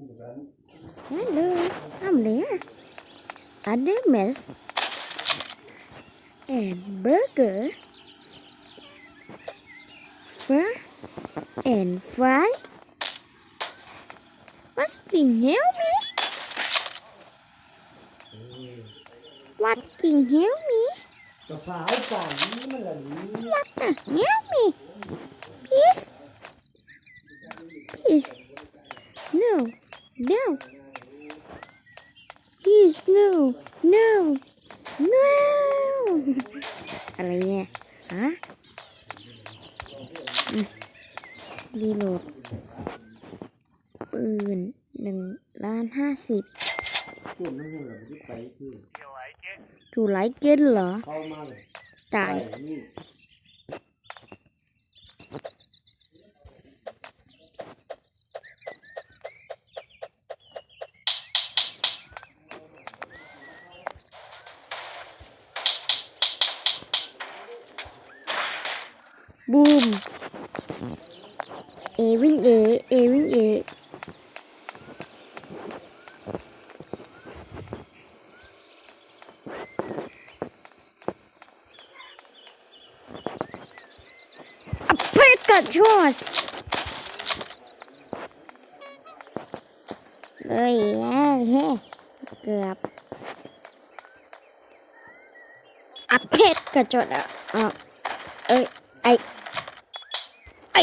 Hello, I'm there. Other mess and burger, fur and fry. What's can help me? What can help me? กระเพราไก่นี่มันละนี้ What the help me? Please, please. No, no. Please, no, no, no. อะไรเนี่ย ฮะอืมรีโหลด ปืนหนึ่งล้านห้าสิบส่วนมันหัวเราที่ไปคือถูไลท์เกินเหรอเข้ามาเลยจ่าย บูม เอวิ่งเอ เอวิ่งเอ A prick choice เลยเฮ้ยเฮ้ยเกือบอัพเพชรกระจดอะอะเอ้ยไอ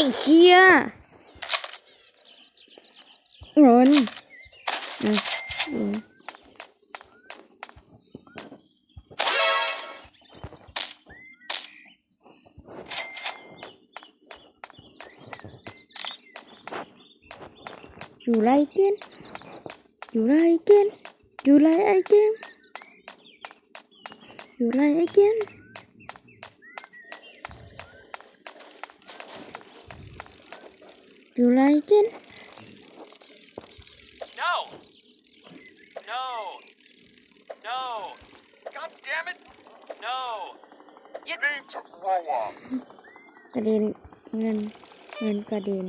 ไอเฮียเงินอืมอืมอยู่ไร You like it? No! No! No! God damn it! No! You need to grow up! กระเด็นเงินเงินกระเด็น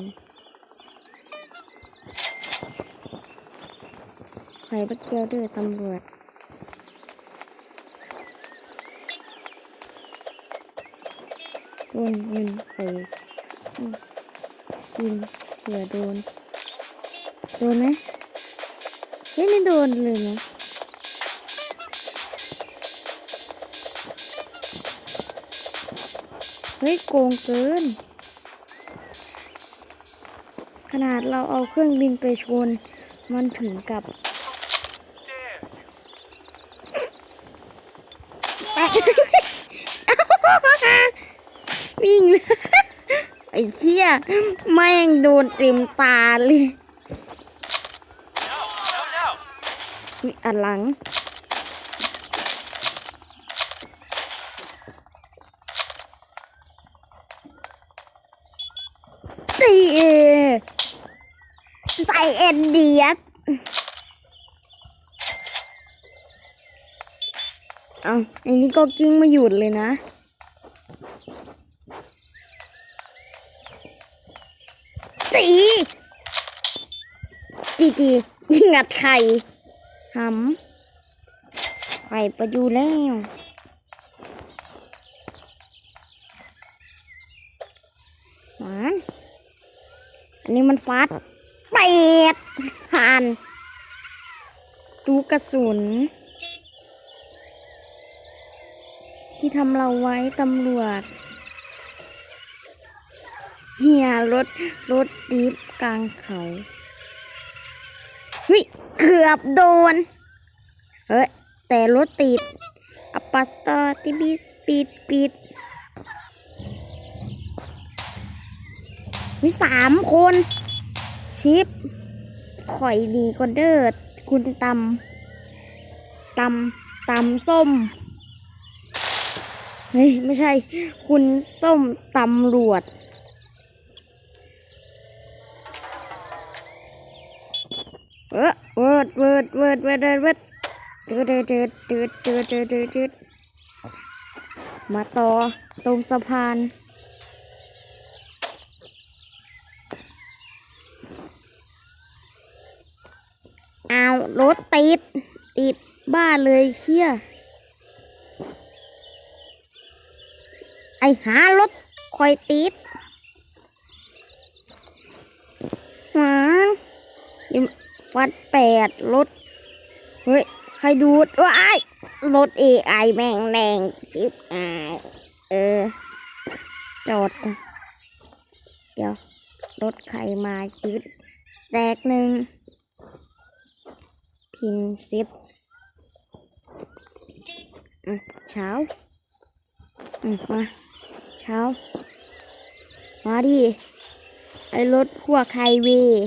ใครไปเกี่ยวด้วยตำรวจโดนเ งินใส่อืมยิงเผื่อโดน โดนไหมเฮ้ยไม่โดนเลยนะเฮ้ยโกงเกิน ขนาดเราเอาเครื่องบินไปชน มันถึงกับวิ่งเลยไอ้เชี่ยแม่งโดนเต็มตาเลย No! No, no! มีอันหลังจีเอใส่เอ็นเดียสเอาไอ้นี่ก็กิ้งไม่หยุดเลยนะ จี จีจียิงอัดไข่หำไข่ประยูแล้วหวานอันนี้มันฟัดเป็ดผ่านดูกระสุน ที่ทำเราไว้ตำรวจเฮียรถ รถดิฟกลางเขา เฮ้ย เกือบโดน เฮ้ย แต่รถติดอัปปัสตอติบิสปิดปิดวิสามคน ชิปข่อยดีก็เดิด คุณตำตำตำส้ม เฮ้ย ไม่ใช่ คุณส้มตำรวจ เออเวิร์ดเวิร์ดเวิร์ดเวิร์ดเวิร์ดเวิร์ดตืดตืดตืดตืดตืดตืดตืดมาต่อตรงสะพานเอารถติด ติดบ้าเลยเชี่ยไอหารถคอยติดหายิม ฟัดแปดรถ เฮ้ย ใครดูดว้ายรถเอไอแม่งแรงจิบไอเออ จอด เดี๋ยว รถใครมายึดแตกหนึ่ง พินซิปอะเช้าอืมมาเช้า มาดิ ไอรถพวกไฮเวย์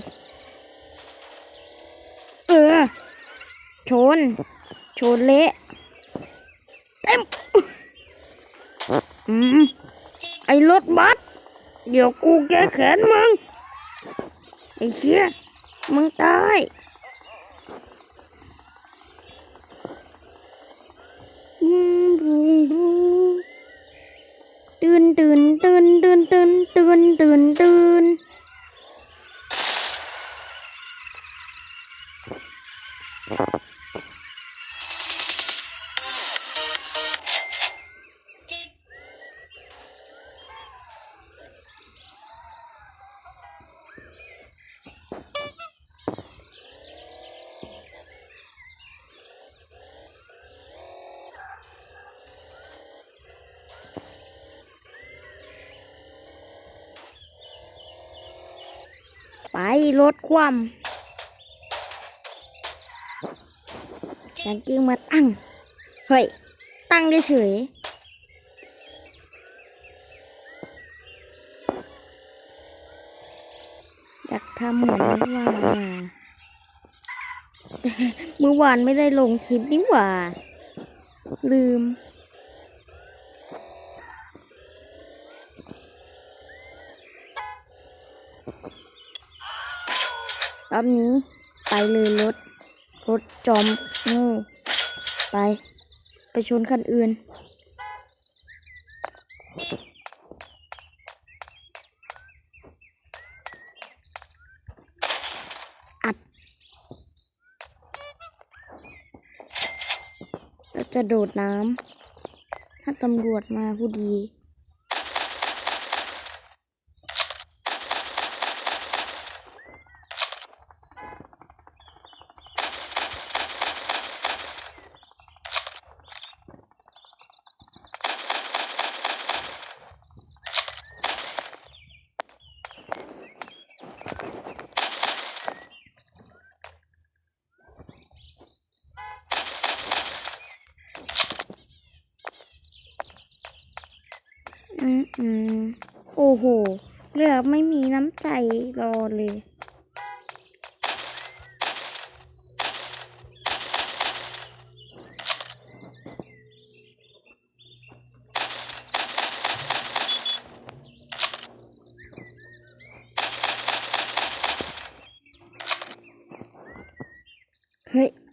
ชน ชนเละเต็มอืมไอรถบัสเดี๋ยวกูแก้แขนมึง ไอ้เชี่ยมึงตายตื่นตื่นตื่นตื่นตื่นตื่นตื่นตื่น คว่ำยังจริงมาตั้ง เฮ้ย ตั้งได้เฉยอยากทำเหมือนเมื่อวานมาแต่เมื่อวานไม่ได้ลงคลิปนี่หว่า ลืม รอบนี้ไปเลยรถ รถจอมงูไป ไปชนคันอื่น อัดแล้วจะโดดน้ำ ถ้าตำรวจมาผู้ดี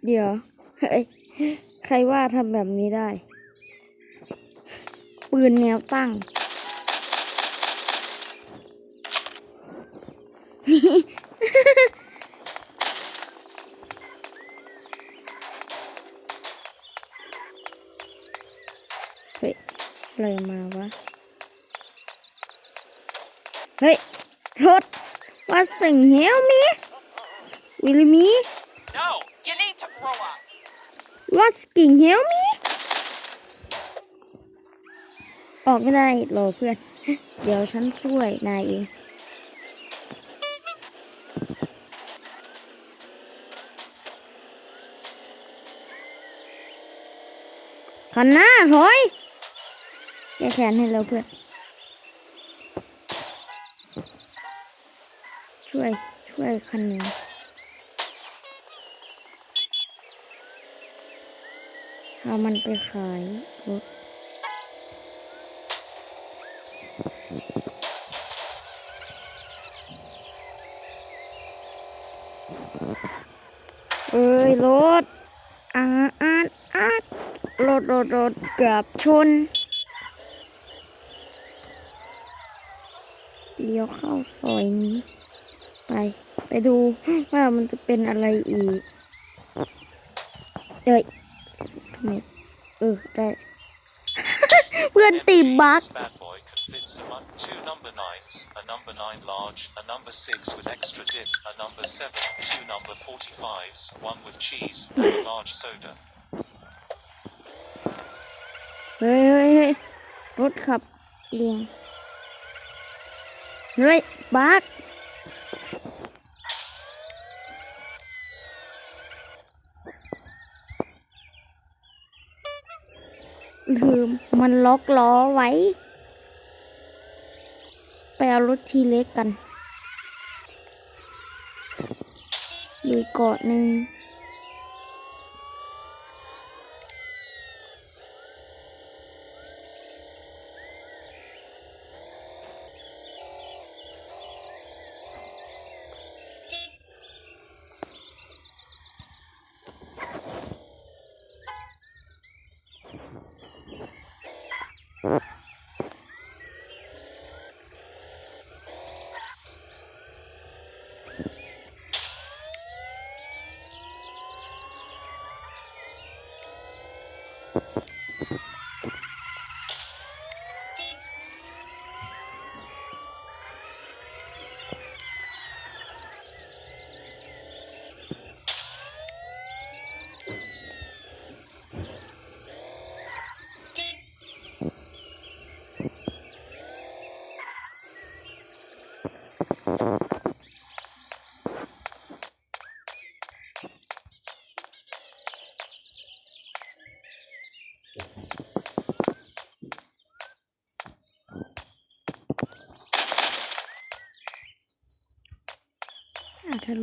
เดี๋ยวเฮ้ยใครว่าทำแบบนี้ได้ ปืนแนวตั้ง เฮ้ยอะไรมาวะ เฮ้ย รถว่าสิ่งเหี้ยวมีวิลมี No, you need to grow up. ว่าสิ่งเหี้ยวมีออกไม่ได้รอเพื่อน เดี๋ยวฉันช่วยนายเองขันหน้าถอยแกแขนให้เราเพื่อน ช่วยช่วยคันนึ่ เอามันไปขายเอ้ยรถอาอาดอาดรถรถรถเกือบชนเลี้ยวเข้าซอยนี้ ไป ไปดูว่ามันจะเป็นอะไรอีกเลย ทำไมเออ ได้ เพื่อนตีบัก This bad boy can fit some un- two number nines, a number nine large, a number six with extra dip, a number seven, two number forty fives, one with cheese, and a large soda. เฮ้ยเฮ้ยเฮ้ยรถขับเอียงเฮ้ยบัก ลืมมันล็อกล้อไว้ ไปเอารถทีเล็กกันอยู่อีกเกาะหนึ่ง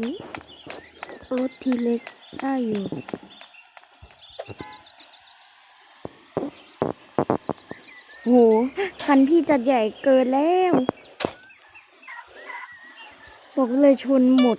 ลุรถทีเล็กได้อยู่โห คันพี่จัดใหญ่เกินแล้ว บอกเลยชนหมด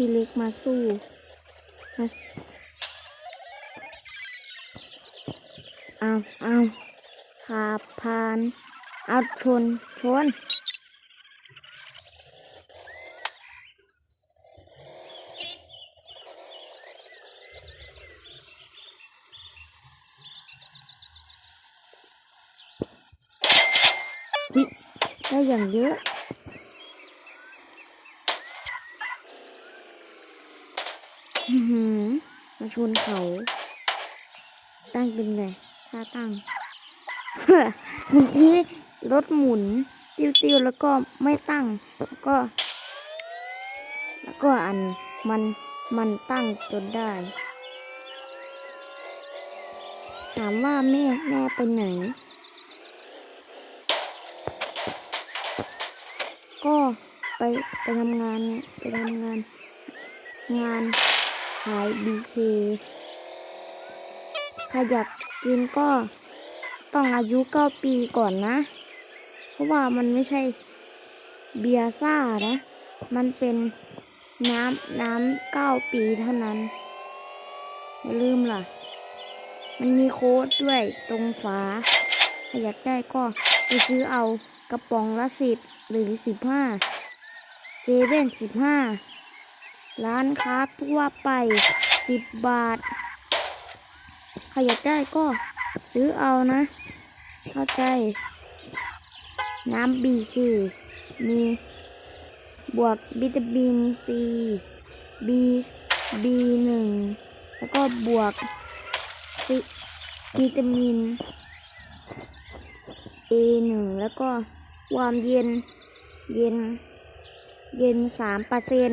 ทีเล็กมาสู้มาเอาเอาขับผ่านเอาชน ชน ได้อย่างเยอะ อื้อหือมา ชนเขา ตั้งเป็นไงท่าตั้งเฮ้อเมื่อกี้รถหมุน ติ้วๆแล้วก็ไม่ตั้ง แล้วก็ แล้วก็อันมันมันตั้งจนได้ ถามว่าแม่แม่ไปไหน ก็ไปไปทำงานเนี่ยไปทำงานงานายบีเคใครอยากกินก็ต้องอายุเก้าปีก่อนนะ เพราะว่ามันไม่ใช่เบียร์ซ่านะ มันเป็นน้ำน้ำเก้าปีเท่านั้น อย่าลืมล่ะ มันมีโค้ดด้วยตรงฝาใครอยากได้ก็ไปซื้อเอากระป๋องละสิบหรือสิบห้าเซเว่นสิบห้า ร้านค้าทั่วไปสิบบาท ใครอยากได้ก็ซื้อเอานะ เข้าใจ น้ำบีคือ มีบวกวิตามินซีบีบีหนึ่งแล้วก็บวกซิวิตามิน A หนึ่งแล้วก็ความเย็นเย็นเย็นสามเปอร์เซ็น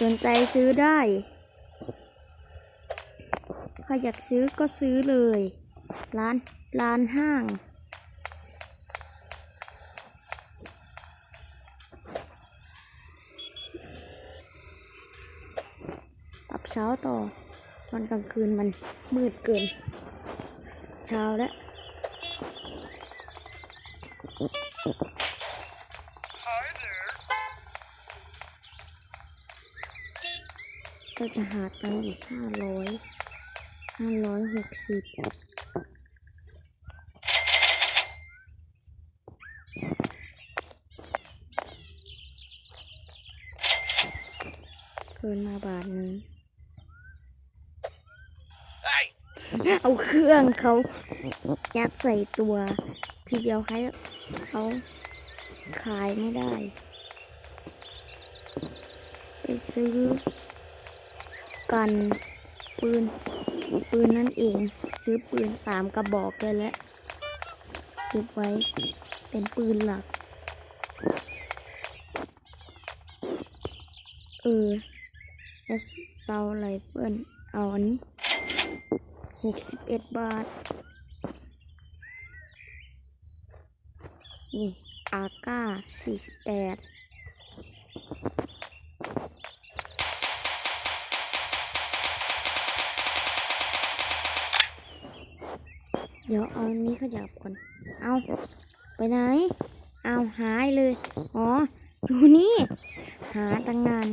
สนใจซื้อได้ ใครอยากซื้อก็ซื้อเลย ร้านร้านห้างต่อเช้าต่อ ตอนกลางคืนมันมืดเกิน เช้าแล้ว ก็จะหาตังค์อีกห้าร้อยห้าร้อยหกสิบเกินมาบาทหนึง Hey, เอาเครื่องเขายัดใส่ตัว ทีเดียวใครเขาขายไม่ได้ ไปซื้อ กันปืน ปืนนั่นเอง ซื้อปืนสามกระบอกได้แล้วเก็บไว้เป็นปืนหลัก เออแอสเซาไรเฟิลเอาอันนี้หกสิบเอ็ดบาท นี่อาก้าสี่สิบแปด ดี๋ยวเอาอันนี้ขยับก่อน เอาไปไหน เอาหายเลย อ๋อ อยู่นี่ หาตั้งนาน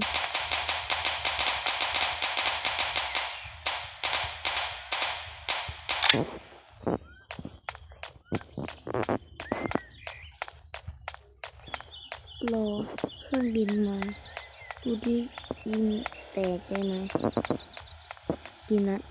รอเครื่องบินมาดูดิยิงแตกได้ไหมดีนะ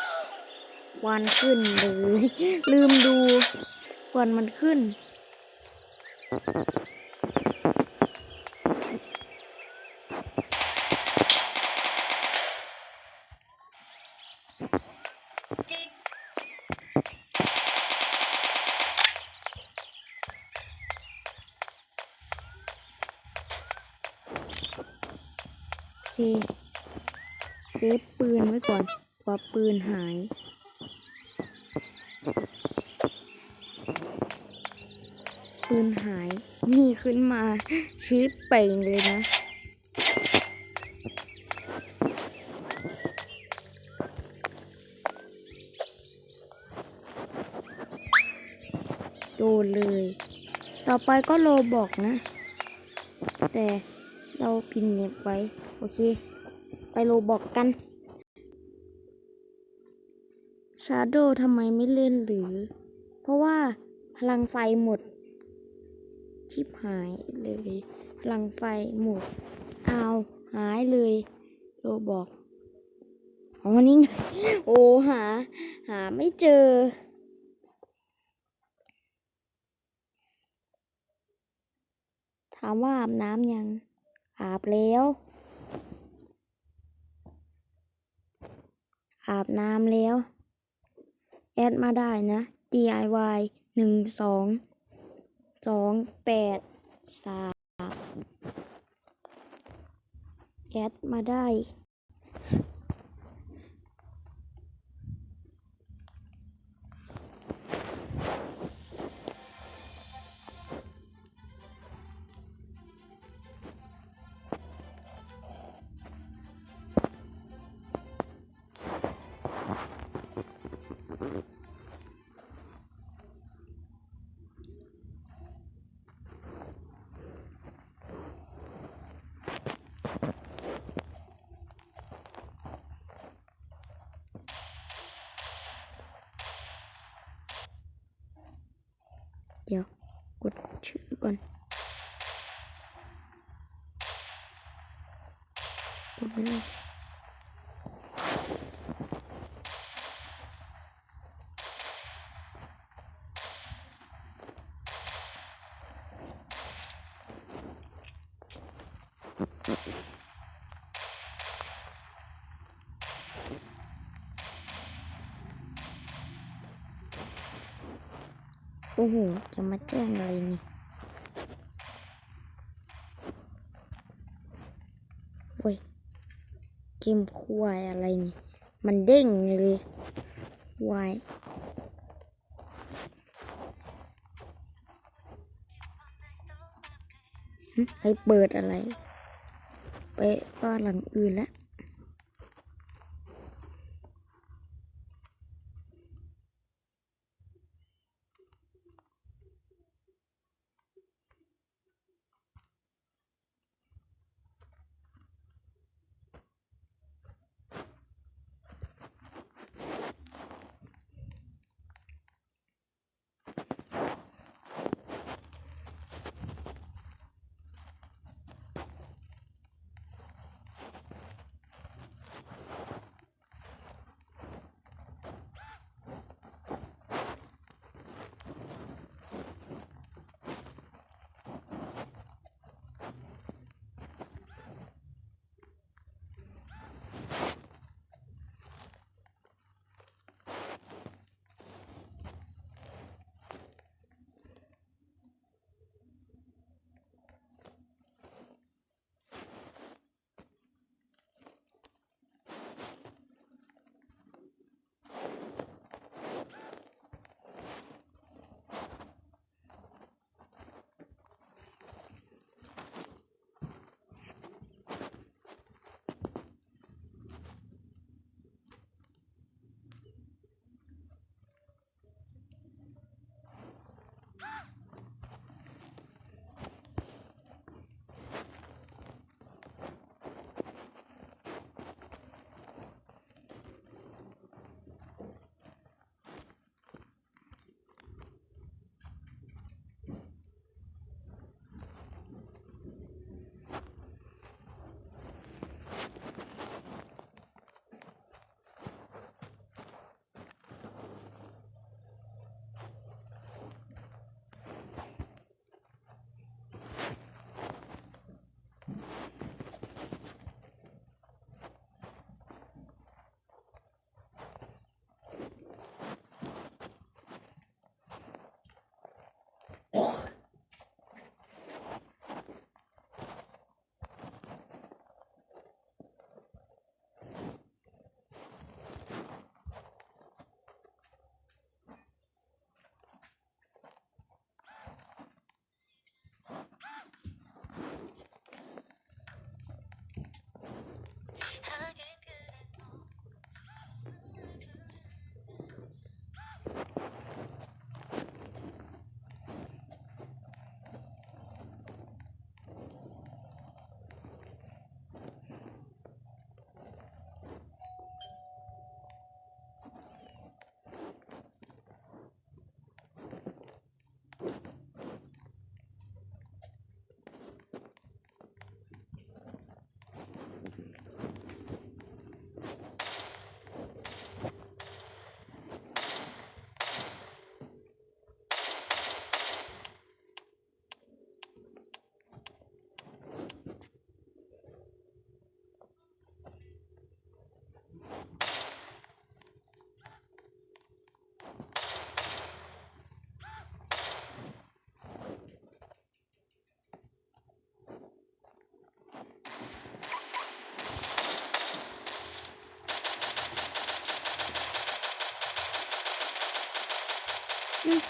ควันขึ้นเลย ลืมดูควันมันขึ้น โอเค เซฟปืนไว้ก่อนกลัว่าปืนหาย นหาย นี่ขึ้นมาชี้เป่งเลยนะ โดนเลย ต่อไปก็โลบอกนะ แต่เราพินเน็ตไว้ โอเค ไปโลบอกกันชาโดทำไมไม่เล่นหรือ เพราะว่าพลังไฟหมด ชิบหายเลยพลังไฟหมดเอาวหายเลยโลบอกอ๋อนี่ไงโอ้หา หาไม่เจอ ถามว่าอาบน้ำยัง อาบแล้ว อาบน้ำแล้ว แอดมาได้นะ DIY หนึ่งสอง สองแปดสามแอดมาได้ ก่อนกดไปเลยโอ้โห จะมาแจ้งอะไรนี่โอ้ย เกมควายอะไรนี่ มันเด้งเลยควายให้เปิดอะไร ไปบ้านหลังอื่นแล้ว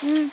อืม